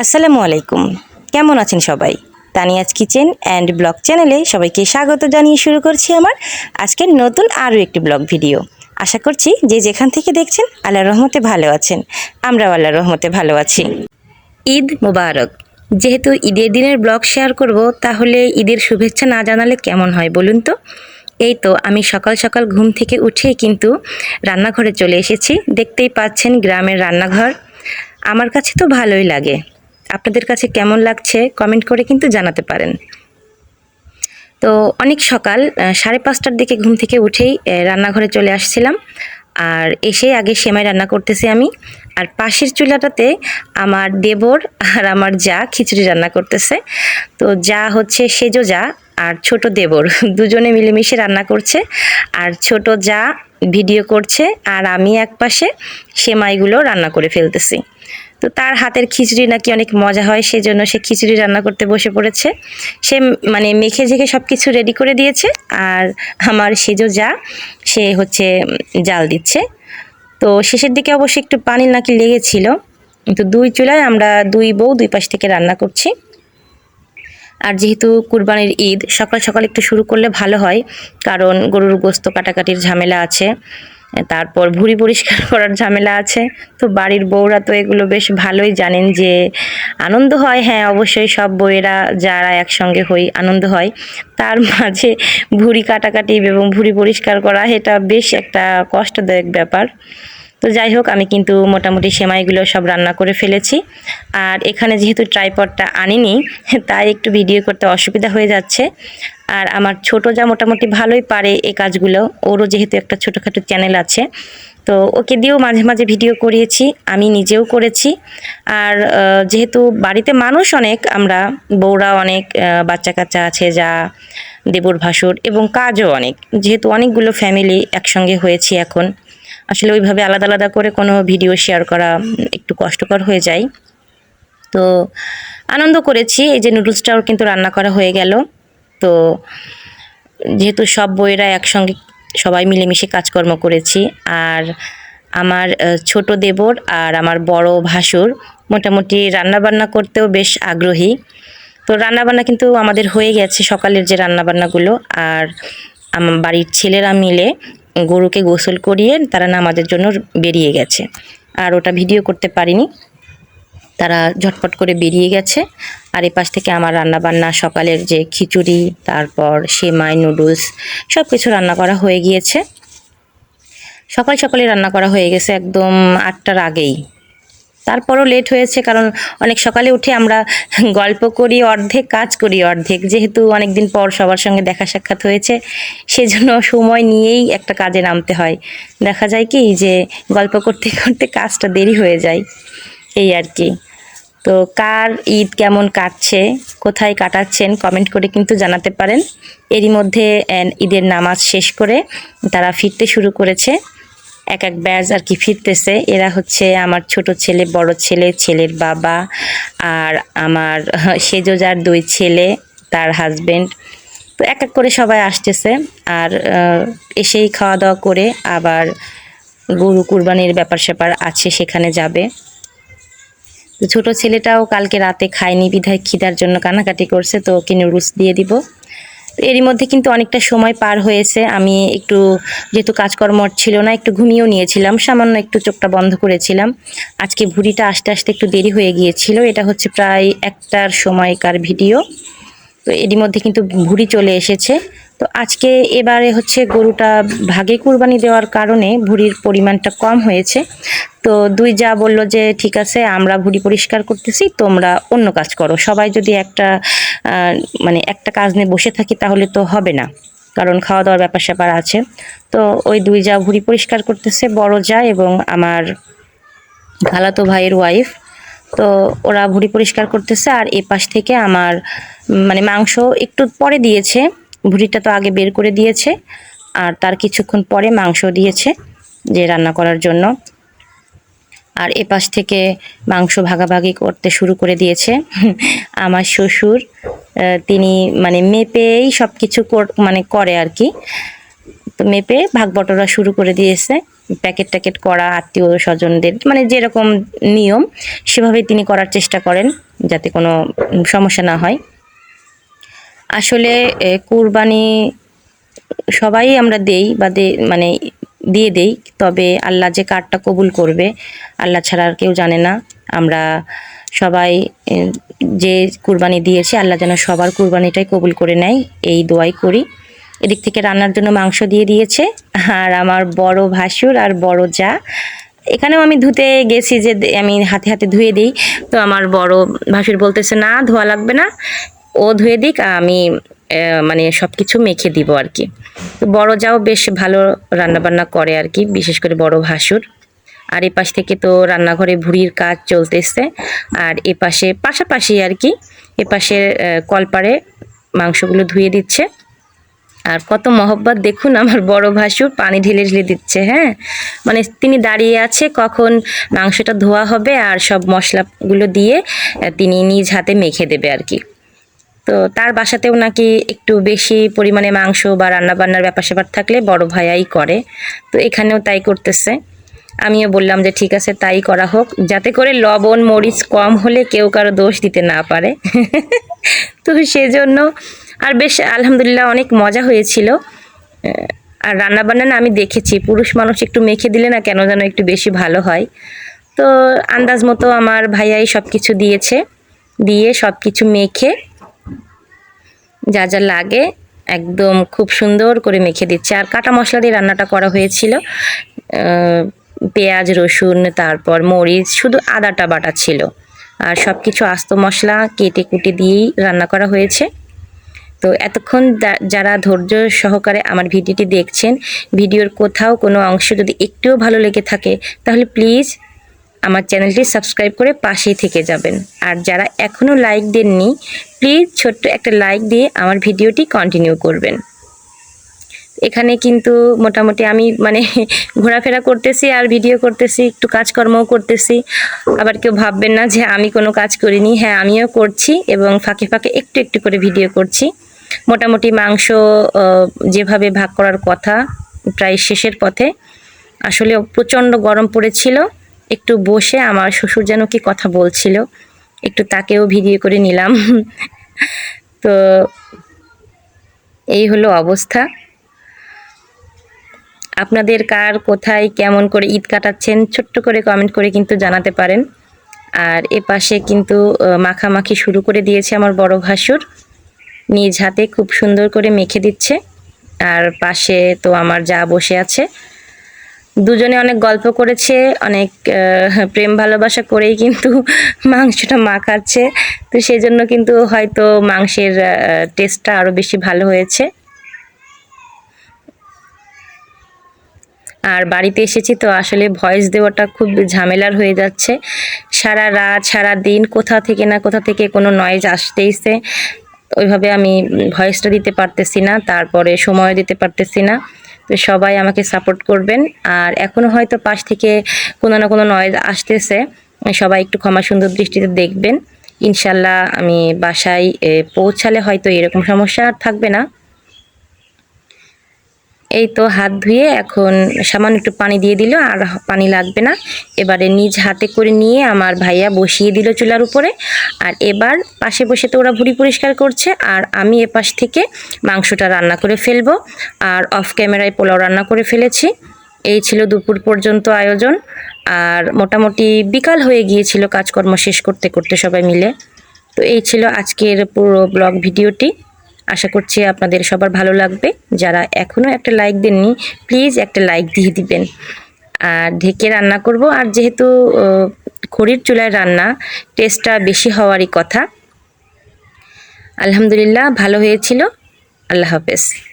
আসসালামু আলাইকুম। কেমন আছেন সবাই? তানিয়াজ কিচেন অ্যান্ড ব্লগ চ্যানেলে সবাইকে স্বাগত জানিয়ে শুরু করছি আমার আজকের নতুন আরও একটি ব্লগ ভিডিও। আশা করছি যে যেখান থেকে দেখছেন আল্লাহ রহমতে ভালো আছেন। আমরাও আল্লাহ রহমতে ভালো আছি। ঈদ মোবারক। যেহেতু ঈদের দিনের ব্লগ শেয়ার করব, তাহলে ঈদের শুভেচ্ছা না জানালে কেমন হয় বলুন তো? এই তো আমি সকাল সকাল ঘুম থেকে উঠে কিন্তু রান্নাঘরে চলে এসেছি। দেখতেই পাচ্ছেন গ্রামের রান্নাঘর। আমার কাছে তো ভালোই লাগে। আপনাদের কাছে কেমন লাগছে কমেন্ট করে কিন্তু জানাতে পারেন। তো অনেক সকাল সাড়ে পাঁচটার দিকে ঘুম থেকে উঠেই রান্নাঘরে চলে আসছিলাম। আর এসে আগে সেমাই রান্না করতেছি আমি। আর পাশের চুলাটাতে আমার দেবর আর আমার যা খিচুড়ি রান্না করতেছে। তো যা হচ্ছে সেজো যা আর ছোট দেবর, দুজনে মিলেমিশে রান্না করছে। আর ছোট যা ভিডিও করছে আর আমি এক পাশে সেমাইগুলো রান্না করে ফেলতেছি। তো তার হাতের খিচুড়ি নাকি অনেক মজা হয়, সেজন্য সে খিচুড়ি রান্না করতে বসে পড়েছে। সে মানে মেখে ঝেখে সব কিছু রেডি করে দিয়েছে আর আমার সেজো যা, সে হচ্ছে জাল দিচ্ছে। তো শেষের দিকে অবশ্যই একটু পানি নাকি লেগেছিল তো দুই চুলায় আমরা দুই বউ দুই পাশ থেকে রান্না করছি। আর যেহেতু কুরবানির ঈদ, সকাল সকাল একটু শুরু করলে ভালো হয়, কারণ গরুর গোস্ত কাটাকাটির ঝামেলা আছে। তারপর ভুঁড়ি পরিষ্কার করার ঝামেলা আছে। তো বাড়ির বউরা তো এগুলো বেশ ভালোই জানেন যে আনন্দ হয় হ্যাঁ অবশ্যই সব বউয়েরা যারা একসঙ্গে হই আনন্দ হয়। তার মাঝে ভুঁড়ি কাটাকাটি এবং ভুঁড়ি পরিষ্কার করা, এটা বেশ একটা কষ্টদায়ক ব্যাপার। তো যাই হোক, আমি কিন্তু মোটামুটি সেমাইগুলো সব রান্না করে ফেলেছি। আর এখানে যেহেতু ট্রাইপডটা আনিনি, তাই একটু ভিডিও করতে অসুবিধা হয়ে যাচ্ছে। আর আমার ছোট যা মোটামুটি ভালোই পারে এই কাজগুলো, ওরও যেহেতু একটা ছোটোখাটো চ্যানেল আছে, তো ওকে দিয়েও মাঝে মাঝে ভিডিও করিয়েছি, আমি নিজেও করেছি। আর যেহেতু বাড়িতে মানুষ অনেক, আমরা বউরা অনেক বাচ্চা কাচ্চা আছে, যা দেবর ভাসুর এবং কাজও অনেক, যেহেতু অনেকগুলো ফ্যামিলি একসঙ্গে হয়েছি এখন। আসলে ওইভাবে আলাদা আলাদা করে কোনো ভিডিও শেয়ার করা একটু কষ্টকর হয়ে যায়। তো আনন্দ করেছি, এই যে নুডলসটাও কিন্তু রান্না করা হয়ে গেল। তো যেহেতু সব বইয়েরা একসঙ্গে সবাই মিলেমিশে কাজকর্ম করেছি, আর আমার ছোট দেবর আর আমার বড় ভাসুর মোটামুটি রান্নাবান্না করতেও বেশ আগ্রহী। তো রান্নাবান্না কিন্তু আমাদের হয়ে গেছে সকালের যে রান্নাবান্নাগুলো, আর আমার বাড়ির ছেলেরা মিলে গরুকে গোসল করিয়ে তারা নামাজের জন্য বেরিয়ে গেছে। আর ওটা ভিডিও করতে পারিনি। তারা ঝটপট করে বেরিয়ে গেছে। আর এপাশ পাশ থেকে আমার রান্নাবান্না, সকালের যে খিচুড়ি, তারপর সেমাই, নুডলস সব কিছু রান্না করা হয়ে গিয়েছে। সকাল সকালে রান্না করা হয়ে গেছে একদম আটটার আগেই। তারপরও লেট হয়েছে, কারণ অনেক সকালে উঠে আমরা গল্প করি, অর্ধেক কাজ করি অর্ধেক। যেহেতু অনেক দিন পর সবার সঙ্গে দেখা সাক্ষাৎ হয়েছে, সেজন্য সময় নিয়েই একটা কাজে নামতে হয়। দেখা যায় কি যে গল্প করতে করতে কাজটা দেরি হয়ে যায়, এই আর কি। তো কার ঈদ কেমন কাটছে, কোথায় কাটাচ্ছেন কমেন্ট করে কিন্তু জানাতে পারেন। এরই মধ্যে ঈদের নামাজ শেষ করে তারা ফিরতে শুরু করেছে। এক এক ব্যাচ আর কি ফিরতেছে। এরা হচ্ছে আমার ছোট ছেলে, বড় ছেলে, ছেলের বাবা আর আমার সেজো যার দুই ছেলে, তার হাজবেন্ড তো এক এক করে সবাই আসতেছে আর এসেই খাওয়া দাওয়া করে আবার গরু কুরবানির ব্যাপার স্যাপার আছে, সেখানে যাবে। তো ছোট ছেলেটাও কালকে রাতে খায়নি, বিধায় খিদার জন্য কানাকাটি করছে, তো ওকে নুডলস দিয়ে দিব। এরই মধ্যে কিন্তু অনেকটা সময় পার হয়েছে। আমি একটু যেহেতু কাজকর্ম ছিল না, একটু ঘুমিয়েও নিয়েছিলাম, সামান্য একটু চোখটা বন্ধ করেছিলাম। আজকে ভুড়িটা আসতে আসতে একটু দেরি হয়ে গিয়েছিল, এটা হচ্ছে প্রায় একটার সময়কার ভিডিও। তো এরই মধ্যে কিন্তু ভুড়ি চলে এসেছে। তো আজকে এবারে হচ্ছে গরুটা ভাগে কুরবানি দেওয়ার কারণে ভুঁড়ির পরিমাণটা কম হয়েছে। তো দুই যা বলল যে ঠিক আছে, আমরা ভুঁড়ি পরিষ্কার করতেছি, তোমরা অন্য কাজ করো। সবাই যদি একটা মানে একটা কাজ নিয়ে বসে থাকি তাহলে তো হবে না, কারণ খাওয়া দাওয়ার ব্যাপার স্যাপার আছে। তো ওই দুই যা ভুঁড়ি পরিষ্কার করতেছে, বড় যা এবং আমার খালাতো ভাইয়ের ওয়াইফ তো ওরা ভুঁড়ি পরিষ্কার করতেছে। আর এ পাশ থেকে আমার মানে মাংস একটু পরে দিয়েছে। ভুঁড়িটা তো আগে বের করে দিয়েছে, আর তার কিছুক্ষণ পরে মাংস দিয়েছে যে রান্না করার জন্য। আর এ পাশ থেকে মাংস ভাগাভাগি করতে শুরু করে দিয়েছে। আমার শ্বশুর তিনি মানে মেপেই সব কিছু মানে করে আর কি। তো মেপে ভাগ বটরা শুরু করে দিয়েছে। প্যাকেট ট্যাকেট করা, আত্মীয় স্বজনদের মানে যেরকম নিয়ম সেভাবে তিনি করার চেষ্টা করেন যাতে কোনো সমস্যা না হয়। আসলে কুরবানি সবাই আমরা দেই বা দে মানে দিয়ে দেই, তবে আল্লাহ যে কার্ডটা কবুল করবে, আল্লাহ ছাড়া আর কেউ জানে না। আমরা সবাই যে কুরবানি দিয়েছে, আল্লাহ যেন সবার কুরবানিটাই কবুল করে নেয়, এই দোয়াই করি। এদিক থেকে রান্নার জন্য মাংস দিয়ে দিয়েছে, আর আমার বড় ভাসুর আর বড় যা। এখানেও আমি ধুতে গেছি যে, আমি হাতে হাতে ধুয়ে দিই। তো আমার বড় ভাসুর বলতেছে, না, ধোয়া লাগবে না। ও ধুয়ে দিক আমি মানে সব কিছু মেখে দিব আর কি। বড় যাও বেশ ভালো রান্না বান্না করে আর কি, বিশেষ করে বড় ভাসুর। আর এ পাশ থেকে তো রান্নাঘরে ভুড়ির কাজ চলতেছে, আর এ পাশে পাশাপাশি আর কি এ পাশে কলপারে মাংসগুলো ধুয়ে দিচ্ছে। আর কত মহব্বত দেখুন আমার বড় ভাসুর, পানি ঢেলে ঢেলে দিচ্ছে হ্যাঁ? মানে তিনি দাঁড়িয়ে আছে কখন মাংসটা ধোয়া হবে আর সব মশলাগুলো দিয়ে তিনি নিজ হাতে মেখে দেবে আর কি। তো তার বাসাতেও নাকি একটু বেশি পরিমাণে মাংস বা রান্না বান্নার ব্যাপার স্যাপার থাকলে বড় ভাইয়াই করে। তো এখানেও তাই করতেছে। আমিও বললাম যে ঠিক আছে, তাই করা হোক। যাতে করে লবণ, মরিচ কম হলে কেউ কারও দোষ দিতে না পারে। তো সেজন্য আর বেশ আলহামদুলিল্লাহ অনেক মজা হয়েছিল। আর রান্না বান্না না আমি দেখেছি। পুরুষ মানুষ একটু মেখে দিলে না কেন যেন একটু বেশি ভালো হয়। তো আন্দাজ মতো আমার ভাইয়াই সব কিছু দিয়েছে। দিয়ে সব কিছু মেখে যা যা লাগে একদম খুব সুন্দর করে মেখে দিচ্ছে। আর কাটা মশলা দিয়ে রান্নাটা করা হয়েছিল। পেঁয়াজ, রসুন, তারপর মরিচ, শুধু আদাটা বাটা ছিল। আর সব কিছু আস্ত মশলা কেটে কুটে দিয়েই রান্না করা হয়েছে। তো এতক্ষণ যারা ধৈর্য সহকারে আমার ভিডিওটি দেখছেন, ভিডিওর কোথাও কোনো অংশ যদি একটুও ভালো লেগে থাকে, তাহলে প্লিজ আমার চ্যানেলটি সাবস্ক্রাইব করে পাশেই থেকে যাবেন। আর যারা এখনও লাইক দেননি, প্লিজ ছোট্ট একটা লাইক দিয়ে আমার ভিডিওটি কন্টিনিউ করবেন। এখানে কিন্তু মোটামুটি আমি মানে ঘোরাফেরা করতেছি আর ভিডিও করতেছি, একটু কাজকর্মও করতেছি। আবার কেউ ভাববেন না যে আমি কোনো কাজ করিনি। হ্যাঁ আমিও করছি এবং ফাঁকে ফাঁকে একটু একটু করে ভিডিও করছি। মোটামুটি মাংস যেভাবে ভাগ করার কথা, প্রায় শেষের পথে। আসলে প্রচণ্ড গরম পড়েছিল। একটু বসে আমার শ্বশুর যেন কি কথা বলছিল, একটু তাকেও ভিডিও করে নিলাম। তো এই হলো অবস্থা। আপনাদের কার কোথায় কেমন করে ঈদ কাটাচ্ছেন, ছোট্ট করে কমেন্ট করে কিন্তু জানাতে পারেন। আর এ পাশে কিন্তু মাখামাখি শুরু করে দিয়েছে আমার বড় ভাসুর। নিজ হাতে খুব সুন্দর করে মেখে দিচ্ছে। আর পাশে তো আমার যা বসে আছে। দুজনে অনেক গল্প করেছে, অনেক প্রেম ভালোবাসা করেই কিন্তু মাংসটা মাখাচ্ছে তো সেই জন্য কিন্তু হয়তো মাংসের টেস্টটা আরও বেশি ভালো হয়েছে। আর বাড়িতে এসেছি তো আসলে ভয়েস দেওয়াটা খুব ঝামেলার হয়ে যাচ্ছে। সারা রাত, সারা দিন কোথা থেকে না কোথা থেকে কোনো নয়েজ আসতেইছে। ওইভাবে আমি ভয়েসটা দিতে পারতেছি না, তারপরে সময় দিতে পারতেছি না। তো সবাই আমাকে সাপোর্ট করবেন। আর এখনও হয়তো পাশ থেকে কোনো না কোনো নয়েজ আসতেছে। সবাই একটু ক্ষমা সুন্দর দৃষ্টিতে দেখবেন। ইনশাল্লাহ আমি বাসায় পৌঁছালে হয়তো এরকম সমস্যা আর থাকবে না। এই তো হাত ধুয়ে এখন সামান্য একটু পানি দিয়ে দিল, আর পানি লাগবে না। এবারে নিজ হাতে করে নিয়ে আমার ভাইয়া বসিয়ে দিল চুলার উপরে। আর এবার পাশে বসে তো ওরা ভুড়ি পরিষ্কার করছে, আর আমি এপাশ থেকে মাংসটা রান্না করে ফেলব। আর অফ ক্যামেরায় পোলাও রান্না করে ফেলেছি। এই ছিল দুপুর পর্যন্ত আয়োজন। আর মোটামুটি বিকাল হয়ে গিয়েছিল, কাজকর্ম শেষ করতে করতে সবাই মিলে। তো এই ছিল আজকের পুরো ব্লগ ভিডিওটি। আশা করছি আপনাদের সবার ভালো লাগবে। যারা এখনও একটা লাইক দেননি প্লিজ একটা লাইক দিয়ে দিবেন। আর ঢেকে রান্না করব। আর যেহেতু খড়ির চুলায় রান্না টেস্টটা বেশি হওয়ারই কথা। আলহামদুলিল্লাহ, ভালো হয়েছিল। আল্লাহ হাফেজ।